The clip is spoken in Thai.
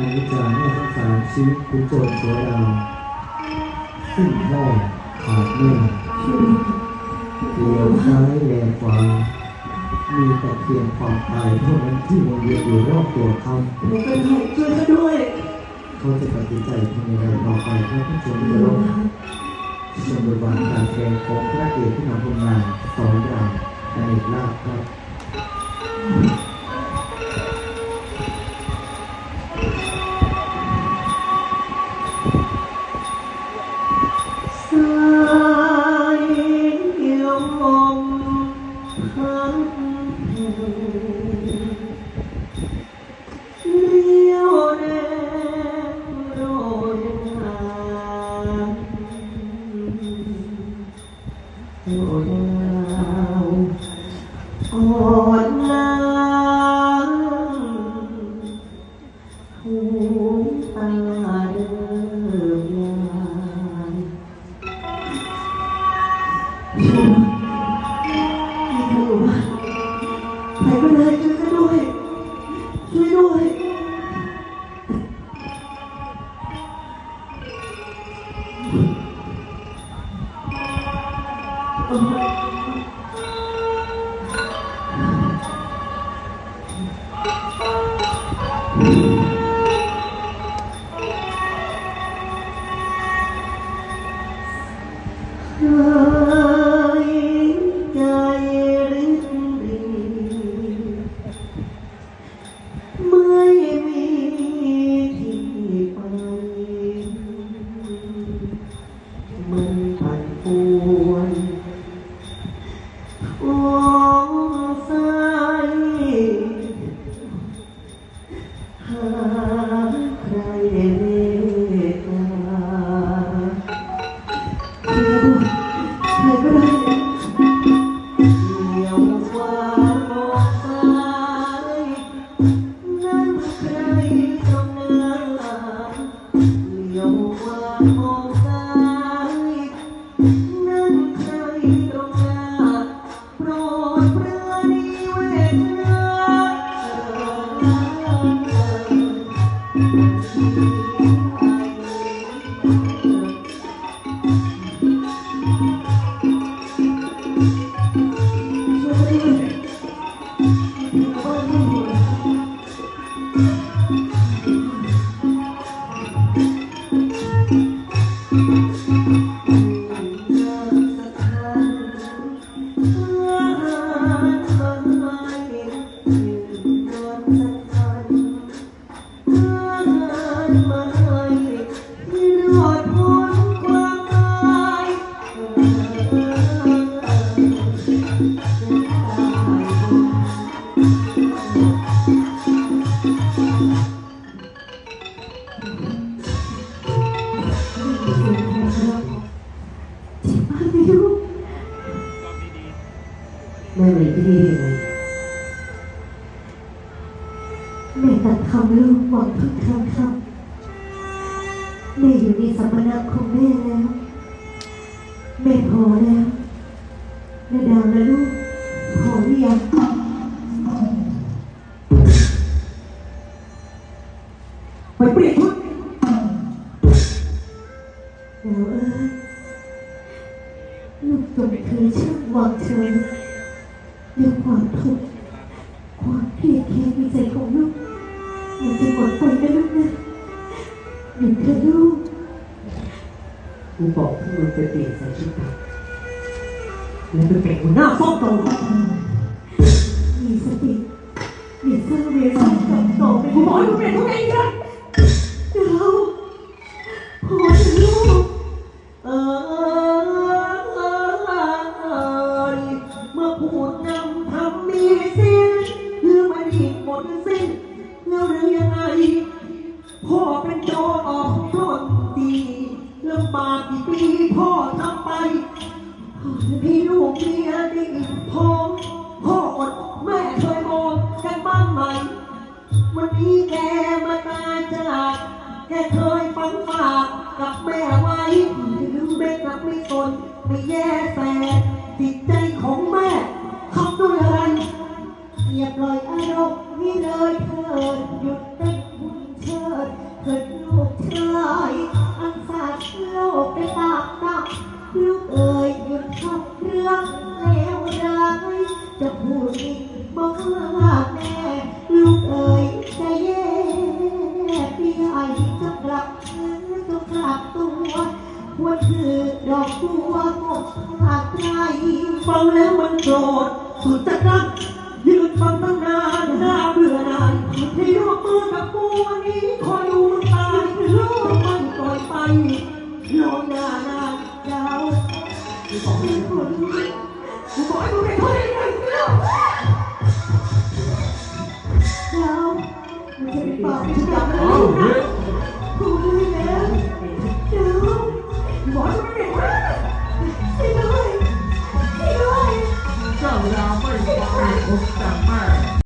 อันนี้จาแม่ทั้งสามชีวิตคุณโจรโสดาซึ่งพ่อขาดแม่เลี้ยวซ้ายแลขวามีแต่เพียงความตายเท่านั้นที่วนเวียนอยู่รอบตัวเขาหนูเป็นใครช่วยฉันด้วย เขาจะตัดสินใจทำยังไงต่อไปถ้าผู้ชมจะลงชมบทบาทการแสดงของพระเอกที่นำผลงานสองอย่างอเนกลาภครับ อนล้าหูตาเริ่มลาย ใแม่ไมีที่นี่ไหมแม่ตัดคำลูกหวังทุกคำคำแม่อยู่ในสัมมนาของแม่แล้ว แม่พอแล้วแม่ดาวนะลูก เรื่องความทุกข์ความเครียดแค้นในใจของลูกมันจะหมดไปนะลูกนะหนึ่งเธอะลูกกูบอกให้มึงไปเปลี่ยนสายชุดดำแล้วไปเป็นหัวหน้าฟ้องตรงมีสติมีสร้างเวรสองกับต่อไปกูบอกให้มึงเปลี่ยนทุกอย่างเลย นไม่แย่แต่จิตใจของแม่ทำด้วยอะไรอย่าปล่อยอารมณ์นี่เลยเถิดหยุดเต้นหุ่นเชิดเกิดลูกชายอันสัตว์โลกไปตา คือดอกบัวหมดขาดใจฟังแล้วมันโกรธสุดจะรักยืนฟังตั้งนานน่าเบื่อหน่ายที่ร่วมมือกับกูวันนี้คอยดูมันตายลูกมันปล่อยไปลอยหน้านานดาวกูบอกให้คนกูบอกให้มึงไปโทษยังไงกูแล้วแล้วมันจะไปบอกกูที่กลับมาแล้วน